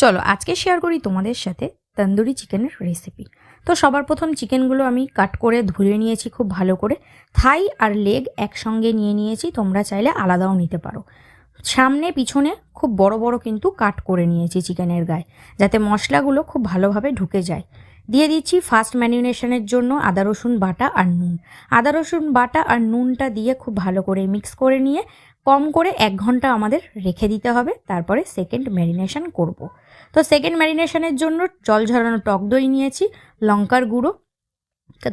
চলো, আজকে শেয়ার করি তোমাদের সাথে তন্দুরি চিকেনের রেসিপি তো সবার প্রথম চিকেনগুলো আমি কাট করে ধুয়ে নিয়েছি খুব ভালো করে। থাই আর লেগ একসঙ্গে নিয়ে নিয়েছি, তোমরা চাইলে আলাদাও নিতে পারো। সামনে পিছনে খুব বড় বড় কিন্তু কাট করে নিয়েছি চিকেনের গায়ে, যাতে মশলাগুলো খুব ভালোভাবে ঢুকে যায়। দিয়ে দিচ্ছি ফার্স্ট ম্যারিনেশনের জন্য আদা রসুন বাটা আর নুন। আদা রসুন বাটা আর নুনটা দিয়ে খুব ভালো করে মিক্স করে নিয়ে কম করে এক ঘণ্টা আমাদের রেখে দিতে হবে। তারপরে সেকেন্ড ম্যারিনেশন করব। তো সেকেন্ড ম্যারিনেশনের জন্য জল ঝরানো টক দই নিয়েছি, লঙ্কার গুঁড়ো,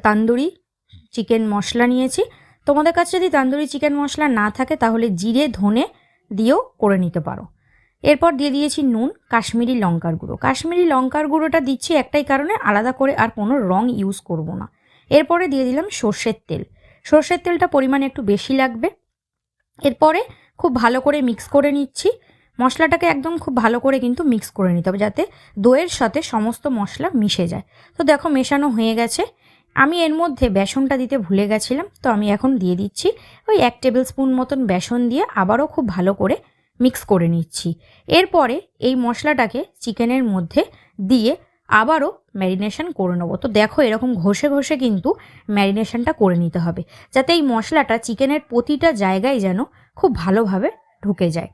তান্দুরি চিকেন মশলা নিয়েছি। তোমাদের কাছে যদি তান্দুরি চিকেন মশলা না থাকে, তাহলে জিরে, ধনে দিয়েও করে নিতে পারো। এরপর দিয়ে দিয়েছি নুন, কাশ্মীরি লঙ্কার গুঁড়ো। কাশ্মীরি লঙ্কার গুঁড়োটা দিচ্ছি একটাই কারণে, আলাদা করে আর কোনো রং ইউজ করব না। এরপরে দিয়ে দিলাম সর্ষের তেল। সর্ষের তেলটা পরিমাণে একটু বেশি লাগবে। এরপরে খুব ভালো করে মিক্স করে নিচ্ছি। মশলাটাকে একদম খুব ভালো করে কিন্তু মিক্স করে নিতে হবে যাতে দইয়ের সাথে সমস্ত মশলা মিশে যায়। তো দেখো মেশানো হয়ে গেছে। আমি এর মধ্যে বেসনটা দিতে ভুলে গেছিলাম, তো আমি এখন দিয়ে দিচ্ছি। ওই এক টেবিল স্পুন মতন বেসন দিয়ে আবারও খুব ভালো করে মিক্স করে নিচ্ছি। এরপরে এই মশলাটাকে চিকেনের মধ্যে দিয়ে আবারও ম্যারিনেশন করে নেব। তো দেখো এরকম ঘষে ঘষে কিন্তু ম্যারিনেশনটা করে নিতে হবে, যাতে এই মশলাটা চিকেনের প্রতিটা জায়গায় যেন খুব ভালোভাবে ঢুকে যায়।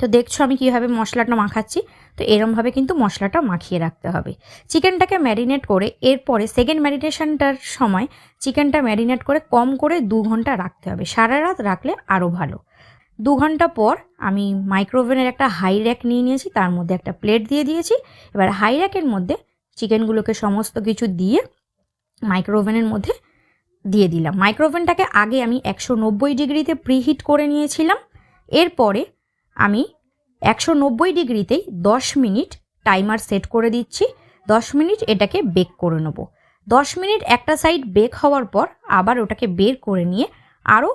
তো দেখছ আমি কীভাবে মশলাটা মাখাচ্ছি? তো এরমভাবে কিন্তু মশলাটা মাখিয়ে রাখতে হবে। চিকেনটাকে ম্যারিনেট করে এরপরে সেকেন্ড ম্যারিনেশনটার সময় চিকেনটা ম্যারিনেট করে কম করে দু ঘণ্টা রাখতে হবে। সারা রাত রাখলে আরও ভালো। দু ঘণ্টা পর আমি মাইক্রোওভেনের একটা হাই র্যাক নিয়ে নিয়েছি, তার মধ্যে একটা প্লেট দিয়ে দিয়েছি। এবার হাই র্যাকের মধ্যে চিকেনগুলোকে সমস্ত কিছু দিয়ে মাইক্রোওভেনের মধ্যে দিয়ে দিলাম। মাইক্রোওভেনটাকে আগে আমি একশো নব্বই ডিগ্রিতে প্রিহিট করে নিয়েছিলাম। এরপরে আমি একশো নব্বই ডিগ্রিতেই দশ মিনিট টাইমার সেট করে দিচ্ছি। দশ মিনিট এটাকে বেক করে নেব। দশ মিনিট একটা সাইড বেক হওয়ার পর আবার ওটাকে বের করে নিয়ে আরও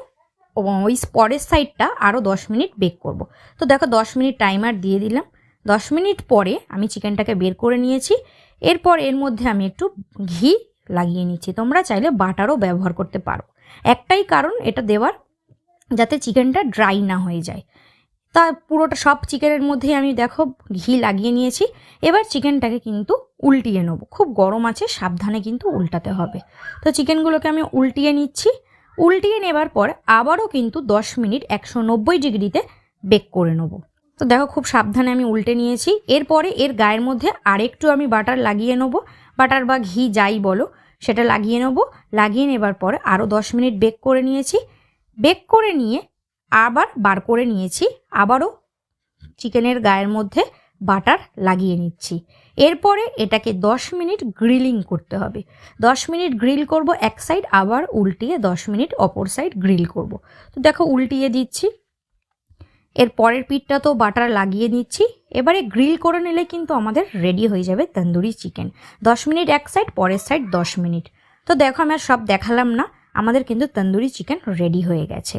ওই পরের সাইডটা আরও দশ মিনিট বেক করব। তো দেখো দশ মিনিট টাইমার দিয়ে দিলাম। দশ মিনিট পরে আমি চিকেনটাকে বের করে নিয়েছি। এরপর এর মধ্যে আমি একটু ঘি লাগিয়ে নিচ্ছি। তোমরা চাইলে বাটারও ব্যবহার করতে পারো। একটাই কারণ এটা দেওয়ার যাতে চিকেনটা ড্রাই না হয়ে যায়। তা পুরোটা সব চিকেনের মধ্যেই আমি দেখো ঘি লাগিয়ে নিয়েছি। এবার চিকেনটাকে কিন্তু উল্টিয়ে নেব। খুব গরম আছে, সাবধানে কিন্তু উল্টাতে হবে। তো চিকেনগুলোকে আমি উল্টিয়ে নিচ্ছি। উল্টিয়ে নেবার পর আবারও কিন্তু দশ মিনিট একশো নব্বই ডিগ্রিতে বেক করে নেব। তো দেখো খুব সাবধানে আমি উল্টে নিয়েছি। এরপরে এর গায়ের মধ্যে আরেকটু আমি বাটার লাগিয়ে নেব। বাটার বা ঘি যাই বলো, সেটা লাগিয়ে নেব। লাগিয়ে নেবার পরে আরও দশ মিনিট বেক করে নিয়েছি। বেক করে নিয়ে আবার বার করে নিয়েছি। আবারও চিকেনের গায়ের মধ্যে বাটার লাগিয়ে নিচ্ছি। এরপরে এটাকে দশ মিনিট গ্রিলিং করতে হবে। দশ মিনিট গ্রিল করব এক সাইড, আবার উল্টিয়ে দশ মিনিট অপর সাইড গ্রিল করব। তো দেখো উল্টিয়ে দিচ্ছি। এর পরের পিঠটা তো বাটার লাগিয়ে নিচ্ছি। এবারে গ্রিল করে নিলে কিন্তু আমাদের রেডি হয়ে যাবে তন্দুরি চিকেন। দশ মিনিট এক সাইড, পরের সাইড দশ মিনিট। তো দেখো আমি আর সব দেখালাম না, আমাদের কিন্তু তন্দুরি চিকেন রেডি হয়ে গেছে।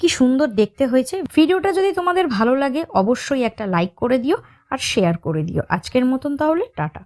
কি সুন্দর দেখতে হয়েছে। ভিডিওটা যদি তোমাদের ভালো লাগে, অবশ্যই একটা লাইক করে দিও। আর শেয়ার করে দিও। আজকের মতন তাহলে টাটা।